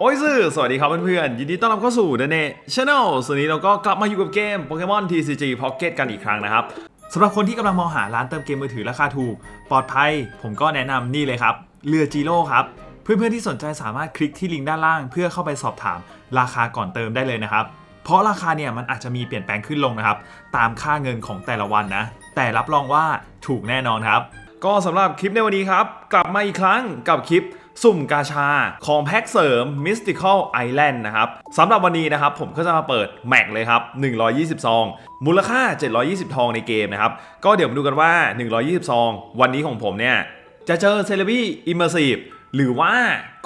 โอ้ยสื่อสวัสดีครับเพื่อนๆ ยินดีต้อนรับเข้าสู่เดเน่ช n แนลส่วนนี้เราก็กลับมาอยู่กับเกมโปเกมอน TCG Pocket กันอีกครั้งนะครับสำหรับคนที่กำลังมองหาร้านเติมเกมมือถือราคาถูก ปลอดภัย ผมก็แนะนำนี่เลยครับ เรือจีโร่ครับ เพื่อนๆที่สนใจสามารถคลิกที่ลิงก์ด้านล่าง เพื่อเข้าไปสอบถามราคาก่อนเติมได้เลยนะครับ เพราะราคาเนี่ยมันอาจจะมีเปลี่ยนแปลงขึ้นลงนะครับตามค่าเงินของแต่ละวันนะ แต่รับรองว่าถูกแน่นอนครับ ก็สำหรับคลิปในวันนี้ครับกลับมาอีกครั้งกับคลิป สุ่มกาชาของแพ็กเสริม Mystical Island นะครับสำหรับวันนี้นะครับผมก็จะมาเปิดแม็กเลยครับ 120 ซอง มูลค่า 720 ทองในเกมนะครับ ก็เดี๋ยวมาดูกันว่า 120 ซอง วันนี้ของผมเนี่ย จะเจอเซเลบี้อิมเมอร์ซีฟหรือว่า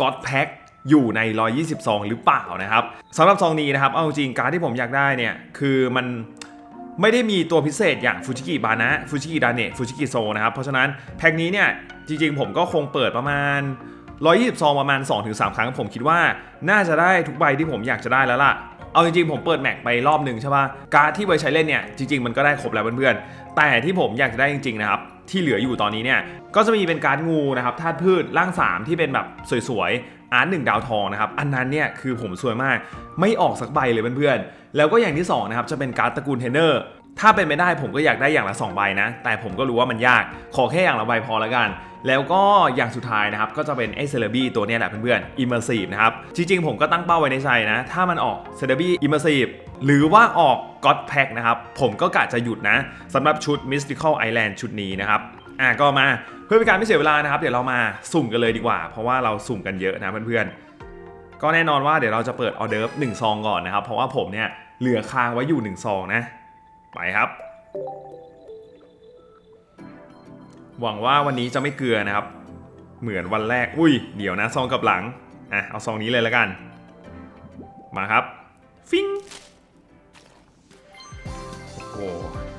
God Pack อยู่ใน 120 ซองหรือเปล่านะครับสำหรับซองนี้นะครับ เอาจริงการที่ผมอยากได้เนี่ย คือมันไม่ได้มีตัวพิเศษอย่างฟูจิกิบานะฟูจิกิดาเนะฟูจิกิโซนะครับ เพราะฉะนั้นแพ็คนี้เนี่ย จริงๆ ผมก็คงเปิดประมาณ 120ซองประมาณ 2-3 ครั้งผมคิดว่าน่าจะได้ทุกใบที่ผมอยากจะได้แล้วล่ะเอาจริงๆ ผมเปิดแม็กไปรอบหนึ่งใช่ป่ะ การดที่ไว้ใช้เล่นเนี่ย จริง ๆ มันก็ได้ครบแล้วเพื่อนๆ แต่ที่ผมอยากจะได้จริงๆ นะครับ ที่เหลืออยู่ตอนนี้เนี่ย ก็จะมีเป็นการดงูนะครับธาตุพืชร่าง 3 ที่เป็นแบบสวยๆ อาร์ตหนึ่งดาวทองนะครับ อันนั้นเนี่ยคือผมสวยมาก ไม่ออกสักใบเลยเพื่อนๆ แล้วก็อย่างที่สองนะครับจะเป็นการ์ดตระกูลเทนเนอร์ ถ้าเป็นไม่ได้ผมก็อยากได้อย่างละ2ใบนะ แต่ผมก็รู้ว่ามันยากขอแค่อย่างละใบพอแล้วกัน แล้วก็อย่างสุดท้ายนะครับ ก็จะเป็นไอเซเลบี้ตัวนี้แหละเพื่อนๆ Immersive นะครับ จริงๆ ผมก็ตั้งเป้าไว้ในใจนะ ถ้ามันออกเซเลบี้ Immersive หรือว่าออก God Pack นะครับ ผมก็กะจะหยุดนะสำหรับชุด Mystical Island ชุดนี้นะครับอะก็มาเพื่อเป็นการไม่เสียเวลานะครับ เดี๋ยวเรามาสุ่มกันเลยดีกว่า เพราะว่าเราสุ่มกันเยอะนะเพื่อนๆก็แน่นอนว่าเดี๋ยวเราจะเปิดออเดิร์ฟ1ซองก่อนนะครับเพราะว่าผมเนี่ยเหลือค้างไว้อยู่1ซองนะ ไปครับ หวังว่าวันนี้จะไม่เกลือนะครับ เหมือนวันแรก อุ้ย เดี๋ยวนะซองกับหลัง อะ เอาซองนี้เลยแล้วกัน มาครับ ฟิงโอ้โห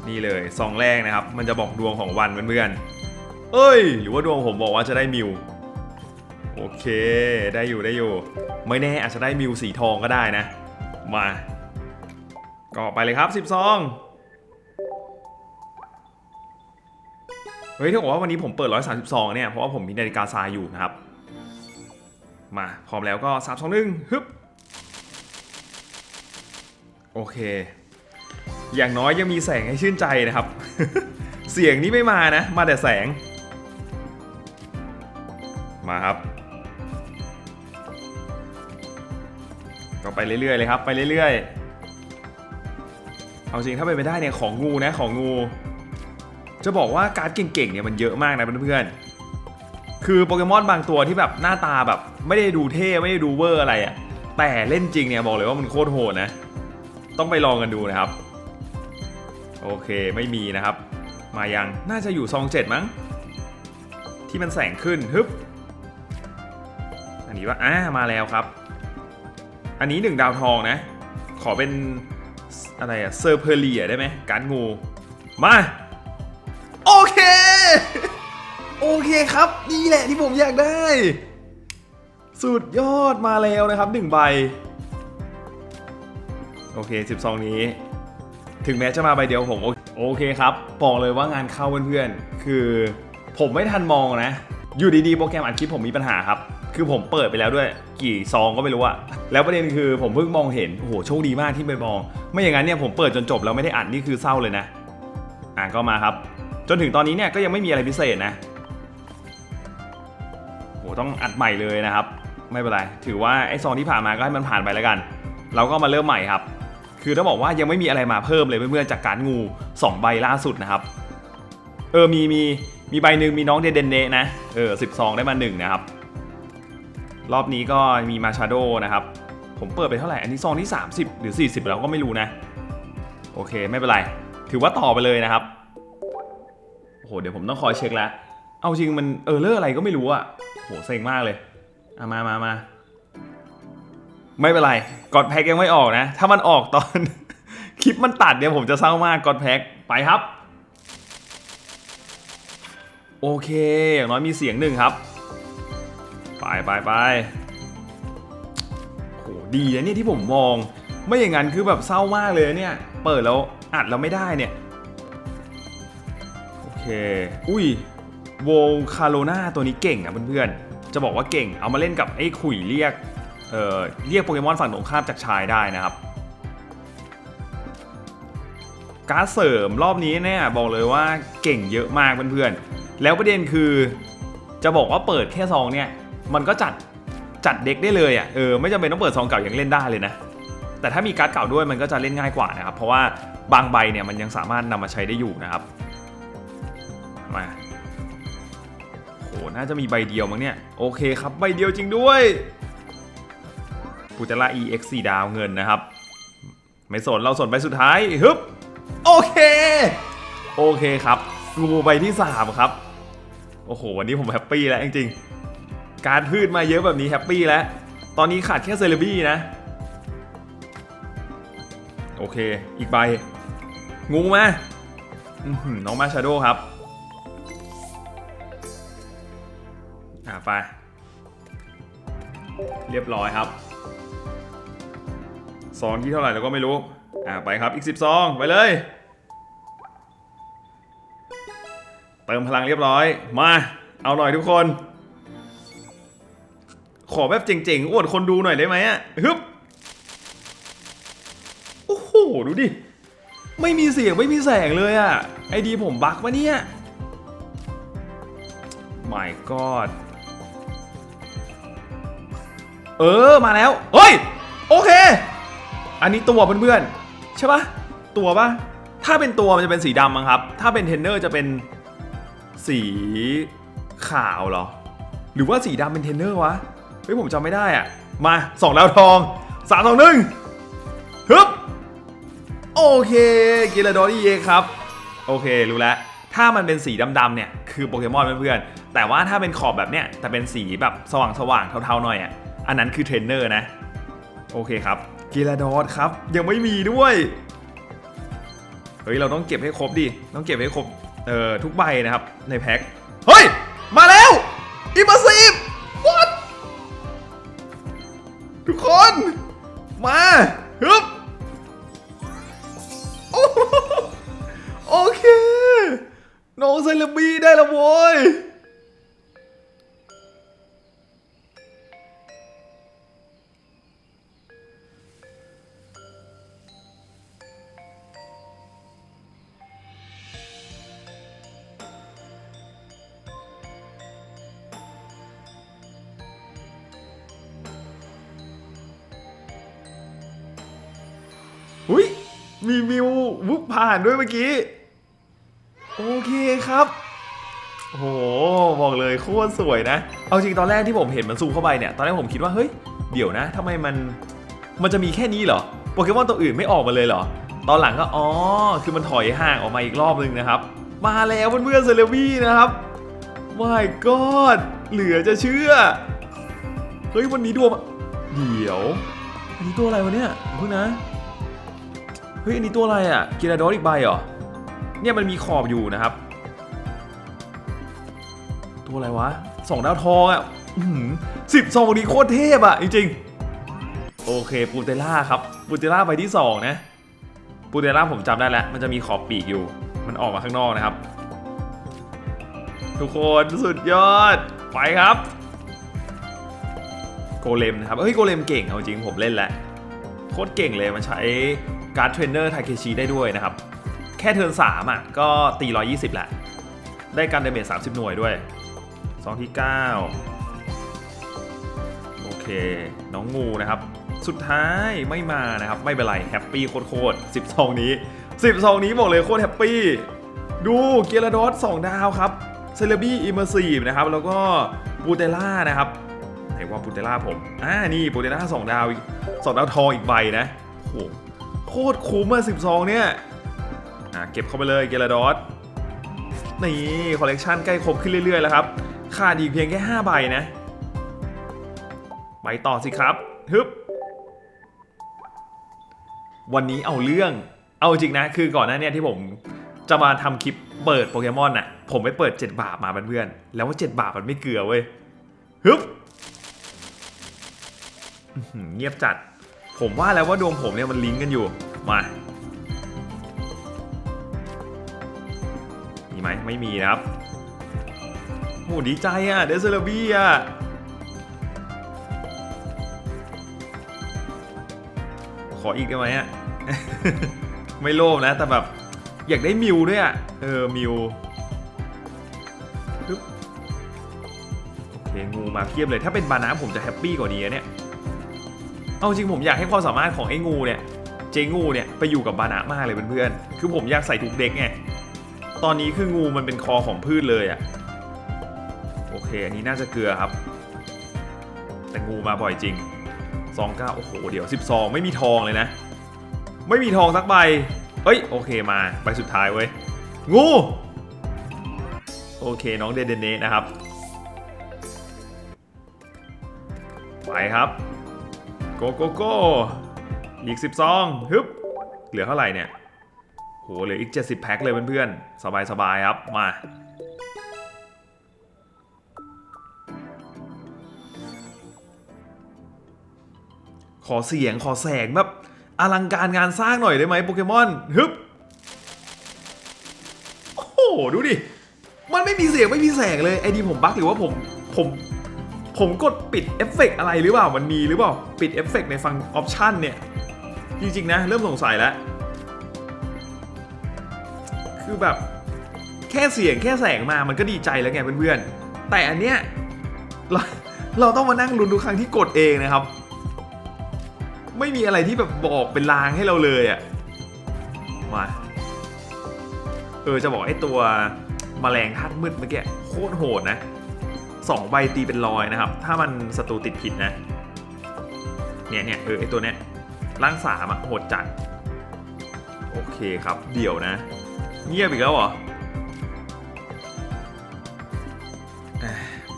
นี่เลยซองแรกนะครับ มันจะบอกดวงของวันเพื่อนๆ เอ้ย หรือว่าดวงผมบอกว่าจะได้มิวโอเค ได้อยู่ได้อยู่ ไม่แน่อาจจะได้มิวสีทองก็ได้นะ มา ก็ไปเลยครับ 10ซอง ฮ้ยถ้าบอกว่าวันนี้ผมเปิด 132 เนี่ย เพราะว่าผมมีนาฬิกาทรายอยู่นะครับ มาพร้อมแล้วก็3 2 1ฮึบ โอเค อย่างน้อยยังมีแสงให้ชื่นใจนะครับ เสียงนี้ไม่มานะ มาแต่แสง มาครับ ก็ไปเรื่อยๆเลยครับ ไปเรื่อยๆ เอาจริงถ้าเป็นไปได้เนี่ยของงูนะของงู จะบอกว่าการ์ดเก่งๆเนี่ยมันเยอะมากนะเพื่อนๆ คือโปเกมอนบางตัวที่แบบหน้าตาแบบไม่ได้ดูเท่ไม่ได้ดูเวอร์อะไรอะแต่เล่นจริงเนี่ยบอกเลยว่ามันโคตรโหดนะ ต้องไปลองกันดูนะครับ โอเคไม่มีนะครับ มายังน่าจะอยู่ซองเจ็ดมั้ง ที่มันแสงขึ้นฮึบอันนี้ว่าอ่ามาแล้วครับ อันนี้หนึ่งดาวทองนะ ขอเป็นอะไรอะเซอร์เพลียได้ไหมการดงูมา โอเคครับ นี่แหละที่ผมอยากได้ สุดยอดมาแล้วนะครับหนึ่งใบ โอเค 12 นี้ ถึงแม้จะมาใบเดียวผมโอเคครับบอกเลยว่างานเข้าเพื่อนๆ คือผมไม่ทันมองนะ อยู่ดีๆ โปรแกรมอัดคลิปผมมีปัญหาครับ คือผมเปิดไปแล้วด้วย กี่ซองก็ไม่รู้อะแล้วประเด็นคือผมเพิ่งมองเห็น โอ้โห โชคดีมากที่ไปมอง ไม่อย่างนั้นเนี่ยผมเปิดจนจบแล้วไม่ได้อัดนี่คือเศร้าเลยนะ อะก็มาครับ จนถึงตอนนี้เนี่ยก็ยังไม่มีอะไรพิเศษนะ ต้องอัดใหม่เลยนะครับ ไม่เป็นไร ถือว่าไอ้ซองที่ผ่านมาก็ให้มันผ่านไปแล้วกัน เราก็มาเริ่มใหม่ครับ คือต้องบอกว่ายังไม่มีอะไรมาเพิ่มเลยเพื่อนๆจากการงู 2 ใบล่าสุดนะครับ เออมีมีมีใบหนึ่งมีน้องเดเดนเนะนะเออสิบซองได้มาหนึ่งนะครับ รอบนี้ก็มีมาชาโดนะครับ ผมเปิดไปเท่าไหร่อันนี้ซองที่ 30 หรือ 40แล้วก็ไม่รู้นะ โอเคไม่เป็นไร ถือว่าต่อไปเลยนะครับโอ้โหเดี๋ยวผมต้องคอยเช็คแล้ว เอาจริงมันเออเลอร์อะไรก็ไม่รู้อะโหเซ็งมากเลยเอามามามาไม่เป็นไรกอดแพ็กยังไม่ออกนะ ถ้ามันออกตอน คลิปมันตัดเนี่ยผมจะเศร้ามากกอดแพ็กไปครับ โอเค อย่างน้อยมีเสียงหนึ่งครับ ไปไปไปโหดีนะเนี่ยที่ผมมอง ไม่อย่างนั้นคือแบบเศร้ามากเลยเนี่ย เปิดแล้วอัดแล้วไม่ได้เนี่ย โอเค อุ้ย โวคาโลนาตัวนี้เก่งอะเพื่อนๆ จะบอกว่าเก่ง เอามาเล่นกับไอ้ขุยเรียก เอ่อ เรียกโปเกมอนฝั่งตรงข้ามจากชายได้นะครับ การดเสริมรอบนี้เนี่ยบอกเลยว่าเก่งเยอะมากเพื่อนๆ แล้วประเด็นคือจะบอกว่าเปิดแค่ซองเนี่ย มันก็จัดจัดเด็กได้เลยอะ เออไม่จำเป็นต้องเปิดซองเก่ายังเล่นได้เลยนะ แต่ถ้ามีการ์ดเก่าด้วยมันก็จะเล่นง่ายกว่านะครับ เพราะว่าบางใบเนี่ยมันยังสามารถนำมาใช้ได้อยู่นะครับ มา น่าจะมีใบเดียวมั้งเนี่ย โอเคครับใบเดียวจริงด้วยปูเตล่า EX 4ดาวเงินนะครับ ไม่สนเราสนใบสุดท้ายฮึบโอเค โอเคครับงูใบที่3ครับ โอ้โห วันนี้ผมแฮปปี้แล้วจริงๆ การพืชมาเยอะแบบนี้แฮปปี้แล้ว ตอนนี้ขาดแค่เซเลบี้นะ โอเค อีกใบ งูมาอื้อหือน้องมาชาโดครับ อะไป เรียบร้อยครับซองที่เท่าไหร่เราก็ไม่รู้ อะไปครับอีก 10ซองไปเลย เติมพลังเรียบร้อย มา เอาหน่อยทุกคน ขอแบบเจ๋งๆอวดคนดูหน่อยได้ไหมอะฮึบโอ้โห ดูดิ ไม่มีเสียง ไม่มีแสงเลยอะ ไอดีผมบั๊กปะเนี่ย my god เออมาแล้ว เฮ้ย โอเค อันนี้ตัวเพื่อนๆใช่ปะตัวปะถ้าเป็นตัวมันจะเป็นสีดำมั้งครับ ถ้าเป็นเทรนเนอร์จะเป็นสีขาวเหรอ หรือว่าสีดำเป็นเทรนเนอร์วะ เฮ้ยผมจำไม่ได้อะมาสองดาวทองสามสองหนึ่งฮึบโอเคกิลาดอรี่เองครับ โอเครู้แล้ว ถ้ามันเป็นสีดำๆเนี่ยคือโปเกมอนเพื่อนๆแต่ว่าถ้าเป็นขอบแบบเนี้ยแต่เป็นสีแบบสว่างๆเทาๆหน่อยอะ อันนั้นคือเทรนเนอร์นะ โอเคครับกีลาดอดครับ ยังไม่มีด้วย เฮ้ย เราต้องเก็บให้ครบดิ ต้องเก็บให้ครบ เอ่อ ทุกใบนะครับ ในแพ็ค เฮ้ย มาแล้วอิมเมอร์ซีฟ มีมิววุบผ่านด้วยเมื่อกี้ โอเคครับโหบอกเลยโคตรสวยนะ เอาจริงตอนแรกที่ผมเห็นมันซูมเข้าไปเนี่ย ตอนแรกผมคิดว่าเฮ้ยเดี๋ยวนะทำไมมันมันจะมีแค่นี้เหรอโปเกมอนตัวอื่นไม่ออกมาเลยเหรอ ตอนหลังก็อ๋อคือมันถอยห่างออกมาอีกรอบนึงนะครับ มาแล้วเพื่อนๆเซเลบี้นะครับ my god เหลือจะเชื่อ เฮ้ยวันนี้ดวงเดี๋ยว อันนี้ตัวอะไรวะเนี่ยเพิ่งนะ เฮ้ยอันนี้ตัวอะไรอะกีราดอสอีกใบเหรอเนี่ยมันมีขอบอยู่นะครับ ตัวอะไรวะสองดาวทองอะสิบซองนี้โคตรเทพอะจริงๆ โอเคปูเตล่าครับปูเตล่าใบที่สองนะปูเตล่าผมจำได้แล้ว มันจะมีขอบปีกอยู่ มันออกมาข้างนอกนะครับ ทุกคนสุดยอดไปครับ โกเลมนะครับเฮ้ยโกเลมเก่งเอาจริงผมเล่นแล้วโคตรเก่งเลยมันใช้ การ์ดเทรนเนอร์ทาเคชิได้ด้วยนะครับ แค่เทิร์น3อะก็ตี 120แหละ ได้การเดเมจ30 หน่วยด้วยซองที่ 9 โอเค น้องงูนะครับ สุดท้ายไม่มานะครับ ไม่เป็นไร แฮปปี้โคตรๆ10ซองนี้ 10ซองนี้บอกเลยโคตรแฮปปี้ ดูเกียร์ดอส2ดาวครับเซเลบี้อิมเมอร์ซีฟนะครับ แล้วก็บูเตล่านะครับไหนว่าปูเตล่าผม อ่า นี่ปูเตล่าสองดาวอีกสองดาวทองอีกใบนะโห โคตรคุ้มอะสิบสองเนี่ย อ่าเก็บเข้าไปเลยเกลาดอสนี่คอลเลกชันใกล้ครบขึ้นเรื่อยๆแล้วครับ ขาดอีกเพียงแค่ 5 ใบนะ ไปต่อสิครับฮึบวันนี้เอาเรื่องเอาจริงนะ คือก่อนหน้าเนี้ที่ผมจะมาทำคลิปเปิดโปเกมอนน่ะ ผมไปเปิด 7 บาทมาเพื่อนๆแล้วว่า 7 บาทมันไม่เกลือเว้ยฮึบเงียบจัด ผมว่าแล้วว่าดวงผมเนี่ยมันลิงก์กันอยู่ มา มีไหมไม่มีนะครับโหดีใจอะ เดซเซอร์บี้อะ ขออีกได้ไหมอะไม่โลภนะ แต่แบบ อยากได้มิวด้วยอะเออ มิวโอเค งูมาเพียบเลย ถ้าเป็นบานาผมจะแฮปปี้กว่านี้เนี่ย เอาจริงผมอยากให้ความสามารถของไอ้งูเนี่ย เจงูเนี่ยไปอยู่กับบานามากเลยเพื่อนๆ คือผมอยากใส่ทุกเด็กไง ตอนนี้คืองูมันเป็นคอของพืชเลยอะโอเค อันนี้น่าจะเกลือครับ แต่งูมาบ่อยจริงซองเก้าโอ้โห เดี๋ยว 12 ไม่มีทองเลยนะ ไม่มีทองสักใบ เอ้ย โอเคมา ใบสุดท้ายเว้ย งู โอเคน้องเดนเดนเนนะครับ ไปครับ โกโกโก้อีก 12ฮึบเหลือเท่าไหร่เนี่ยโหเหลืออีก 70 แพ็คเลยเพื่อนๆ สบายๆครับ มา ขอเสียงขอแสงแบบอลังการงานสร้างหน่อยได้ไหมโปเกมอนฮึบโอ้โห ดูดิ มันไม่มีเสียงไม่มีแสงเลย ไอ้ดีผมบั๊กหรือว่าผมผม ผมกดปิดเอฟเฟกต์อะไรหรือเปล่า มันมีหรือเปล่า ปิดเอฟเฟกต์ในฟังออปชันเนี่ย จริง ๆ นะ เริ่มสงสัยแล้ว คือแบบแค่เสียงแค่แสงมามันก็ดีใจแล้วไงเพื่อนๆ แต่อันเนี้ยเราเราต้องมานั่งลุ้นทุกครั้งที่กดเองนะครับ ไม่มีอะไรที่แบบบอกเป็นลางให้เราเลยอะ่ะมาเออจะบอกไอ้ตัวมแมลงธาตุมืดเมื่อกี้โคตรโหดนะ สองใบตีเป็นรอยนะครับ ถ้ามันศัตรูติดผิดนะ เนี่ยเนี่ยเออไอตัวเนี้ยร่างสามอะโหดจัด โอเคครับ เดี๋ยวนะ เงียบอีกแล้วเหรอ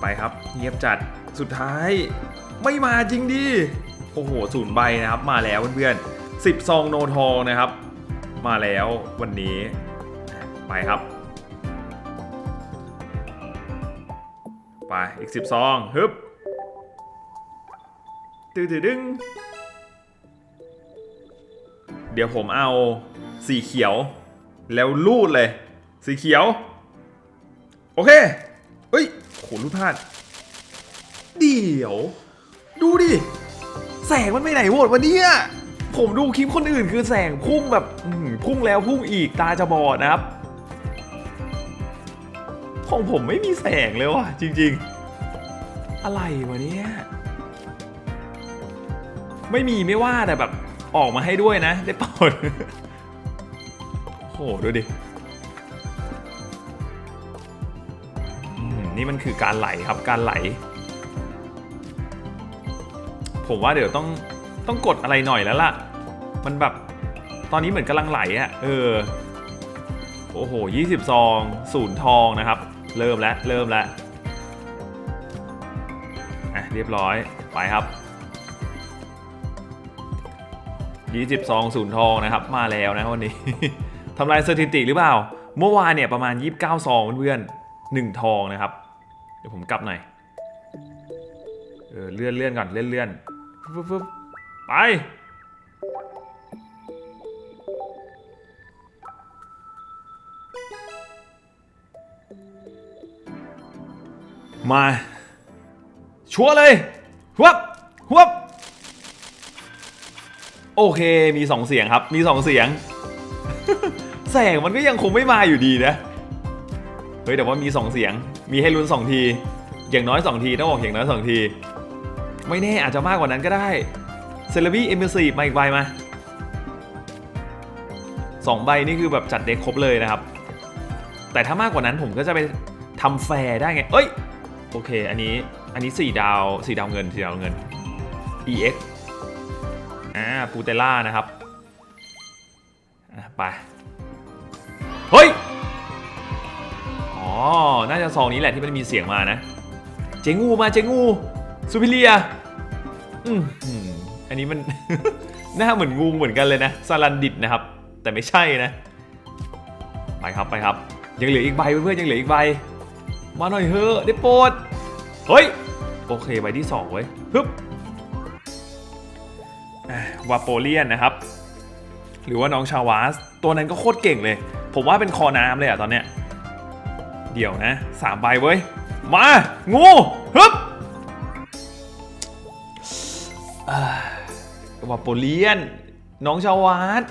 ไปครับ เงียบจัด สุดท้าย ไม่มาจริงดิ โอ้โหศูนย์ใบนะครับ มาแล้วเพื่อนๆสิบซองโนทองนะครับ มาแล้ววันนี้ ไปครับ ไปอีกสิบซองฮึบตืดดึง เดี๋ยวผมเอาสีเขียว แล้วลูดเลย สีเขียว โอเคเฮ้ยโหลูดพลาด เดี๋ยว ดูดิ แสงมันไปไหนหมดวันนี้ผมดูคลิปคนอื่นคือแสงพุ่งแบบพุ่งแล้วพุ่งอีกตาจะบอดนะครับ ของผมไม่มีแสงเลยว่ะ จริง ๆ อะไรวะเนี่ยไม่มีไม่ว่าแต่แบบออกมาให้ด้วยนะ ได้โปรดโอ้โหดูดินี่มันคือการไหลครับการไหล ผมว่าเดี๋ยวต้องต้องกดอะไรหน่อยแล้วล่ะ มันแบบตอนนี้เหมือนกำลังไหลอะ่ะ เออ โอ้โห20ซองศูนย์ทองนะครับ เริ่มแล้วเริ่มแล้วอะเรียบร้อยไปครับ20ซองศูนย์ทองนะครับ มาแล้วนะวันนี้ทำลายสถิติหรือเปล่า เมื่อวานเนี่ยประมาณ 29ซองเพื่อนๆหนึ่งทองนะครับ เดี๋ยวผมกลับหน่อยเออเลื่อนเลื่อนก่อนเลื่อนเลื่อนไป มา ชัวร์เลยหวบหวบโอเคมีสองเสียงครับ มีสองเสียง แสงมันก็ยังคงไม่มาอยู่ดีนะ เฮ้ยแต่ว่ามีสองเสียง มีให้ลุ้นสองที อย่างน้อยสองทีต้องบอกอย่างน้อยสองที ไม่แน่อาจจะมากกว่านั้นก็ได้เซเลบี้เอ็มซีมาอีกใบมาสองใบนี่คือแบบจัดเด็กครบเลยนะครับ แต่ถ้ามากกว่านั้นผมก็จะไปทำแฟร์ได้ไง เอ้ย โอเค อันนี้ อันนี้4ดาว4ดาวเงิน4ดาวเงิน EX อ่าปูเตล่านะครับ ไป เฮ้ย อ๋อ น่าจะซองนี้แหละที่มันมีเสียงมานะ เจงูมาเจงูซูพิเลียอืมอืมอันนี้มัน หน้าเหมือนงูเหมือนกันเลยนะซาลันดิดนะครับ แต่ไม่ใช่นะ ไปครับไปครับ ยังเหลืออีกใบเพื่อนๆยังเหลืออีกใบ มาหน่อยเฮ้อะได้โปรดเฮ้ย โอเคใบที่2เว้ยฮึบอะวาโปเลียนนะครับ หรือว่าน้องชาวาส ตัวนั้นก็โคตรเก่งเลย ผมว่าเป็นคอน้ำเลยอะตอนเนี้ย เดี๋ยวนะสามใบเว้ย มา งูฮึบอ่าวาโปเลียน น้องชาววัด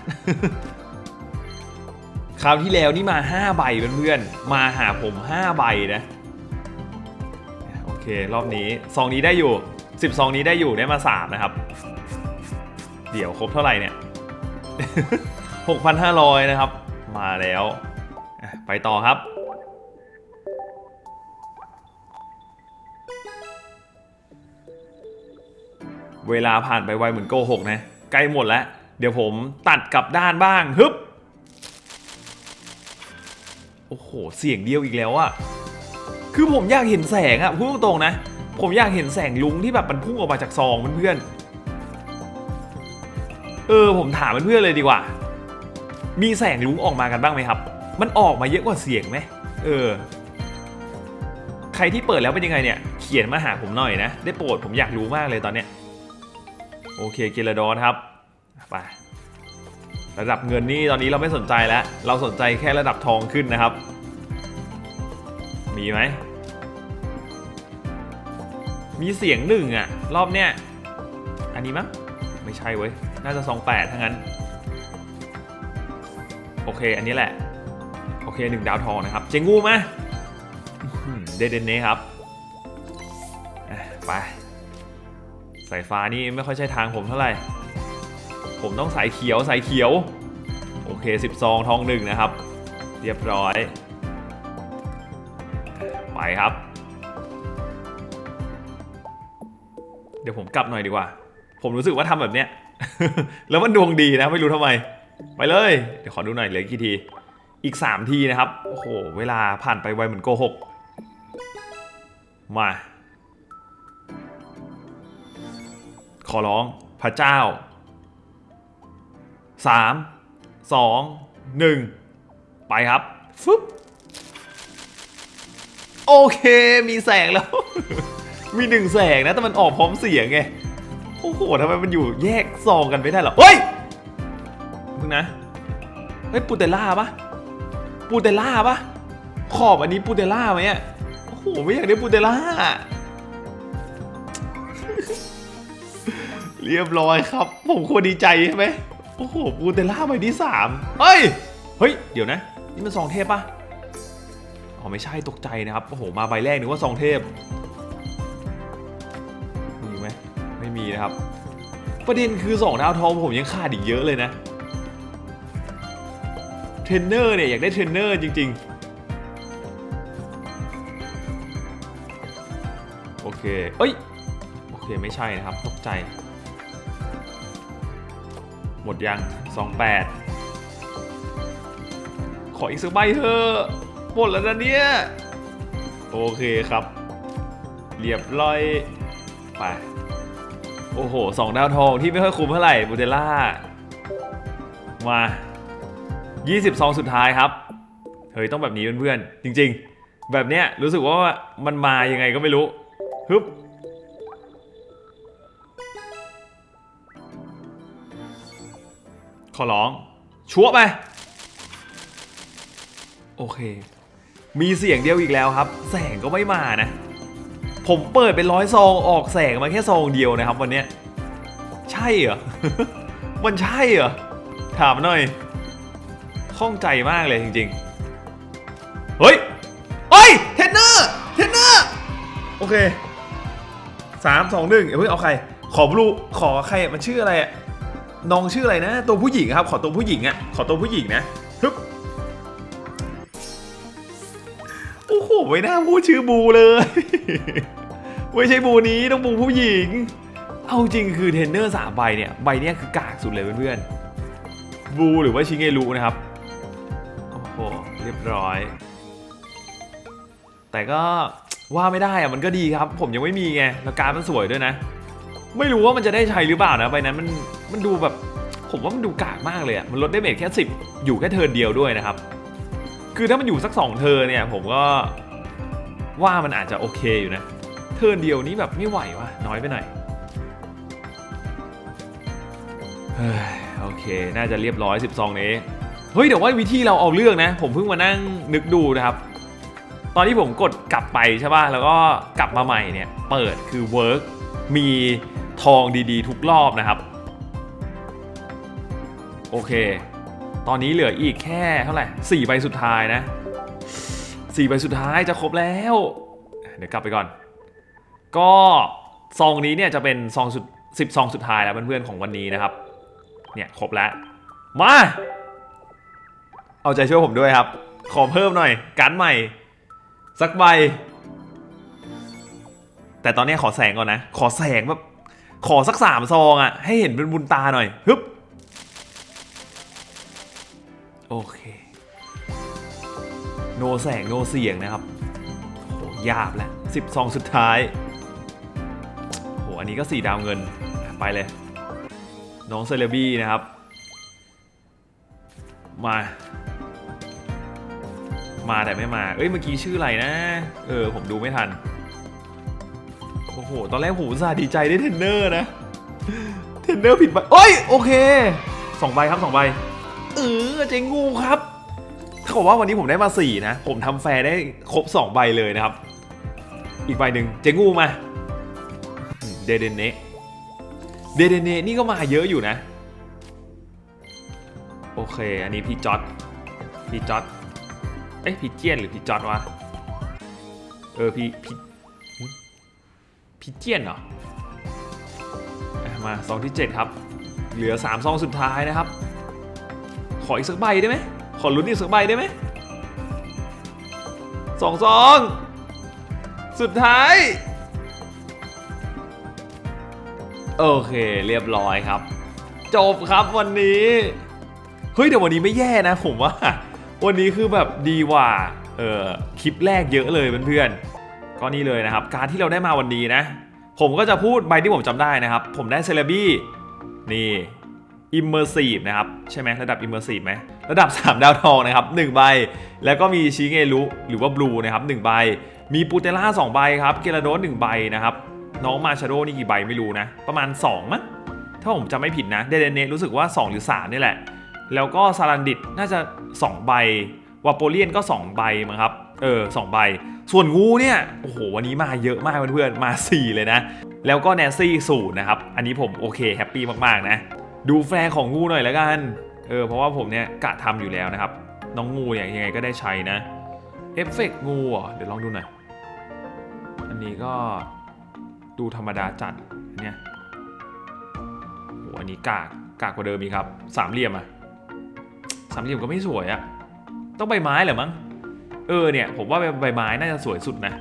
คราวที่แล้วนี่มา 5 ใบเพื่อนๆ มาหาผม 5 ใบนะ เค รอบนี้ซองนี้ได้อยู่10ซองนี้ได้อยู่ได้มา 3 นะครับ เดี๋ยวครบเท่าไหร่เนี่ย 6,500 นะครับ มาแล้ว ไปต่อครับ เวลาผ่านไปไวเหมือนโกหกนะ ใกล้หมดแล้ว เดี๋ยวผมตัดกลับด้านบ้างฮึบโอ้โห เสียงเดียวอีกแล้วอะ คือผมอยากเห็นแสงอะพูดตรงๆนะ ผมอยากเห็นแสงลุงที่แบบมันพุ่งออกมาจากซองเพื่อนๆเออผมถามเพื่อนๆเลยดีกว่า มีแสงลุงออกมากันบ้างไหมครับ มันออกมาเยอะกว่าเสียงไหมเออ ใครที่เปิดแล้วเป็นยังไงเนี่ย เขียนมาหาผมหน่อยนะ ได้โปรดผมอยากรู้มากเลยตอนเนี้ยโอเคเกลดอนครับไประดับเงินนี่ตอนนี้เราไม่สนใจแล้ว เราสนใจแค่ระดับทองขึ้นนะครับ มีไหม มีเสียงหนึ่งอะรอบเนี้ย อันนี้มั้ง ไม่ใช่เว้ย น่าจะสองแปดทั้งนั้น โอเค อันนี้แหละ โอเคหนึ่งดาวทองนะครับ เจงูมาเดเดนเน่ครับ ไป สายฟ้านี่ไม่ค่อยใช่ทางผมเท่าไหร่ ผมต้องสายเขียวสายเขียว โอเค 10 ซองทองหนึ่งนะครับ เรียบร้อย ครับ เดี๋ยวผมกลับหน่อยดีกว่า ผมรู้สึกว่าทำแบบเนี้ย แล้วมันดวงดีนะ ไม่รู้ทำไม ไปเลย เดี๋ยวขอดูหน่อยเหลือกี่ที อีก 3 ทีนะครับ โอ้โห เวลาผ่านไปไวเหมือนโกหก มา ขอร้องพระเจ้าสามสองหนึ่งไปครับฟึบ โอเค มีแสงแล้ว มีหนึ่งแสงนะ แต่มันออกพร้อมเสียงไง โอ้โหทำไมมันอยู่แยกซองกันไม่ได้หรอ เฮ้ย มึงนะ เฮ้ย ปูเตล่าปะปูเตล่าปะขอบอันนี้ปูเตล่าไหมอะ โอ้โห ไม่อยากได้ปูเตล่า เรียบร้อยครับ ผมควรดีใจใช่ไหมโอ้โห ปูเตลล่าใบที่สามเฮ้ย เฮ้ย เดี๋ยวนะ นี่มันซองเทพปะ อ๋อไม่ใช่ตกใจนะครับ โอ้โห มาใบแรกนึกว่าซองเทพ มีไหมไม่มีนะครับ ประเด็นคือสองดาวทองผมยังขาดอีกเยอะเลยนะ เทรนเนอร์เนี่ยอยากได้เทรนเนอร์จริง ๆ โอเค เอ้ย โอเคไม่ใช่นะครับ ตกใจ หมดยัง 28 ขออีกสักใบเถอะ หมดแล้วนะเนี่ย โอเคครับ เรียบร้อย ไป โอ้โหสองดาวทองที่ไม่ค่อยคุ้มเท่าไหร่บูเตล่า มา 20ซองสุดท้ายครับ เฮ้ย ต้องแบบนี้เพื่อนๆ จริง ๆ แบบเนี้ยรู้สึกว่ามันมายังไงก็ไม่รู้ ฮึบขอร้อง ชัวไป โอเค มีเสียงเดียวอีกแล้วครับ แสงก็ไม่มานะ ผมเปิดเป็นร้อยซองออกแสงมาแค่ซองเดียวนะครับ วันนี้ใช่เหรอ มันใช่เหรอ ถามหน่อย ข้องใจมากเลยจริงๆ เฮ้ยเฮ้ยเทนเนอร์เทนเนอร์โอเคสามสองหนึ่งเพิ่งเอาใคร ขอบลูขอใครมันชื่ออะไรอะน้องชื่ออะไรนะ ตัวผู้หญิงครับ ขอตัวผู้หญิงอะขอตัวผู้หญิงนะฮึบ ไม่น่าพูดชื่อบูเลย ไม่ใช่บูนี้ต้องบูผู้หญิง เอาจริงคือเทรนเนอร์สามใบเนี่ยใบเนี้ยคือกากสุดเลยเพื่อนๆบูหรือว่าชิงเงรุนะครับ โอ้โหเรียบร้อย แต่ก็ว่าไม่ได้อะมันก็ดีครับ ผมยังไม่มีไงแล้วการมันสวยด้วยนะ ไม่รู้ว่ามันจะได้ใช้หรือเปล่านะใบนั้นมันมันดูแบบผมว่ามันดูกากมากเลยอะมันลดได้เมจแค่ 10 อยู่แค่เทิร์นเดียวด้วยนะครับ คือถ้ามันอยู่สัก 2 เทิร์นเนี่ย ผมก็ ว่ามันอาจจะโอเคอยู่นะ เทิร์นเดียวนี้แบบไม่ไหววะน้อยไปหน่อยโอเค น่าจะเรียบร้อย 12 นี้ เฮ้ยแต่ว่าวิธีเราเอาเรื่องนะ ผมเพิ่งมานั่งนึกดูนะครับ ตอนที่ผมกดกลับไปใช่ป่ะ แล้วก็กลับมาใหม่เนี่ย เปิดคือเวิร์กมีทองดีๆ ทุกรอบนะครับ โอเค ตอนนี้เหลืออีกแค่เท่าไหร่สี่ใบสุดท้ายนะ สี่ใบสุดท้ายจะครบแล้ว เดี๋ยวกลับไปก่อน ก็ซองนี้เนี่ยจะเป็นซองสุดสิบซองสุดท้ายแล้วเพื่อนๆของวันนี้นะครับ เนี่ยครบแล้ว มา เอาใจช่วยผมด้วยครับ ขอเพิ่มหน่อยการดใหม่ สักใบ แต่ตอนนี้ขอแสงก่อนนะ ขอแสงแบบขอสักสามซองอะ่ะ ให้เห็นเป็นบุญตาหน่อย ฮึบ โอเค โนแสงโนเสียงนะครับโหยากแล้วสิบซองสุดท้ายโหอันนี้ก็สี่ดาวเงินไปเลย น้องเซเลบี้นะครับ มา มาแต่ไม่มา เอ้ยเมื่อกี้ชื่ออะไรนะ เออผมดูไม่ทัน โอ้โห ตอนแรกผมอุตส่าดีใจได้เทนเนอร์นะ เทนเนอร์ผิดใบโอ้ย โอเคสองใบครับสองใบ เออเจงงูครับ ถ้าบอกว่าวันนี้ผมได้มาสี่นะ ผมทำแฟร์ได้ครบสองใบเลยนะครับ อีกใบหนึ่งเจงูมา เดเดเนเดเดเนนี่ก็มาเยอะอยู่นะ โอเค อันนี้พี่จอดพี่จอดเอ๊ะพี่เจียนหรือพี่จอดวะ เออพี่พี่พี่เจียนเหรออะมาซองที่ 7 ครับ เหลือ3ซองสุดท้ายนะครับ ขออีกสักใบได้ไหม ขอลุ้นอีกสักใบได้ไหมสองซองสุดท้าย โอเคเรียบร้อยครับ จบครับวันนี้ เฮ้ยแต่วันนี้ไม่แย่นะผมว่า วันนี้คือแบบดีกว่าเออคลิปแรกเยอะเลยเพื่อนๆก็นี่เลยนะครับ การที่เราได้มาวันนี้นะ ผมก็จะพูดใบที่ผมจำได้นะครับ ผมได้เซเลบี้นี่ Immersive นะครับ ใช่ไหมระดับ Immersive ไหม ระดับ 3 ดาวทองนะครับ1ใบ แล้วก็มีชิเงรุหรือว่าบลูนะครับ1ใบ มีปูเตล่า2ใบครับเกลาโดส1ใบนะครับน้องมาชาโดนี่กี่ใบไม่รู้นะ ประมาณ 2มั้งถ้าผมจำไม่ผิดนะเดเดเนรู้สึกว่า 2 หรือ 3 นี่แหละ แล้วก็ซาลันดิตน่าจะ 2 ใบวาโปเลียนก็ 2 ใบมั้งครับเออ2ใบ ส่วนงูเนี่ยโอ้โหวันนี้มาเยอะมากเพื่อนๆมา 4 เลยนะ แล้วก็แนซี่สูตรนะครับ อันนี้ผมโอเคแฮปปี้มากๆนะ ดูแฟร์ของงูหน่อยแล้วกัน ออเพราะว่าผมเนี่ยกะทำอยู่แล้วนะครับ น้องงูเนี่ยยังไงก็ได้ใช้นะเอฟเฟกต์งูเหรอเดี๋ยวลองดูหน่อย อันนี้ก็ดูธรรมดาจัดเนี่ยโหอันนี้กากกากกว่าเดิมอีกครับ สามเหลี่ยมอะสามเหลี่ยมก็ไม่สวยอะต้องใบไม้เหรอมั้งเออเนี่ยผมว่าใบไม้น่าจะสวยสุดนะ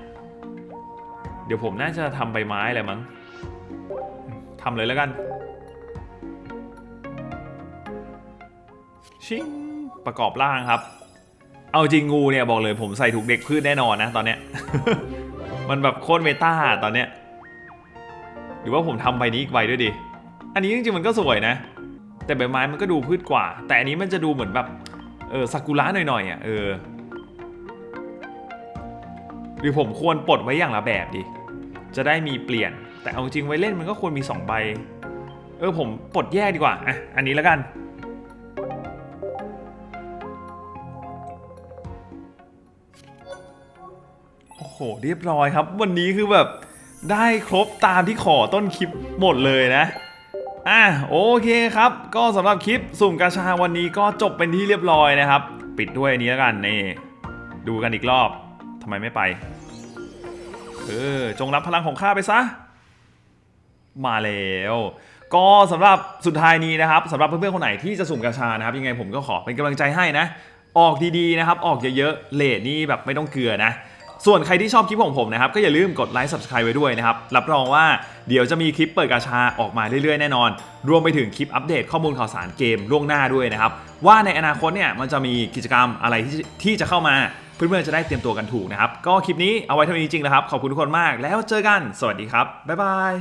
เดี๋ยวผมน่าจะทำใบไม้แหละมั้งทำเลยแล้วกัน ชิงประกอบร่างครับ เอาจริงงูเนี่ยบอกเลยผมใส่ถูกเด็กพืชแน่นอนนะตอนเนี้ย มันแบบโคตรเมตาตอนเนี้ย หรือว่าผมทำใบนี้อีกใบด้วยดิ อันนี้จริงๆมันก็สวยนะ แต่ใบไม้มันก็ดูพืชกว่า แต่อันนี้มันจะดูเหมือนแบบเออซากุระหน่อยๆอะเออ หรือผมควรปลดไว้อย่างละแบบดิจะได้มีเปลี่ยน แต่เอาจริงไว้เล่นมันก็ควรมี 2 ใบ เออผมปลดแยกดีกว่าอะอันนี้แล้วกัน เรียบร้อยครับ วันนี้คือแบบได้ครบตามที่ขอต้นคลิปหมดเลยนะอะโอเคครับ ก็สำหรับคลิปสุ่มกาชาวันนี้ก็จบเป็นที่เรียบร้อยนะครับ ปิดด้วยอันนี้แล้วกันนี่ดูกันอีกรอบทำไมไม่ไป เออ จงรับพลังของข้าไปซะ มาแล้ว ก็สำหรับสุดท้ายนี้นะครับสำหรับเพื่อนๆคนไหนที่จะสุ่มกาชานะครับ ยังไงผมก็ขอเป็นกำลังใจให้นะ ออกดีๆนะครับ ออกเยอะๆเลทนี่แบบไม่ต้องเกลือนะ ส่วนใครที่ชอบคลิปของผมนะครับก็อย่าลืมกดไลค์ subscribe ไว้ด้วยนะครับ รับรองว่าเดี๋ยวจะมีคลิปเปิดกาชาออกมาเรื่อยๆ แน่นอน รวมไปถึงคลิปอัปเดตข้อมูลข่าวสารเกมล่วงหน้าด้วยนะครับ ว่าในอนาคตเนี่ยมันจะมีกิจกรรมอะไรที่ที่จะเข้ามาเพื่อนๆจะได้เตรียมตัวกันถูกนะครับ ก็คลิปนี้เอาไว้เท่านี้จริงๆนะครับขอบคุณทุกคนมากแล้วเจอกัน สวัสดีครับบ๊ายบาย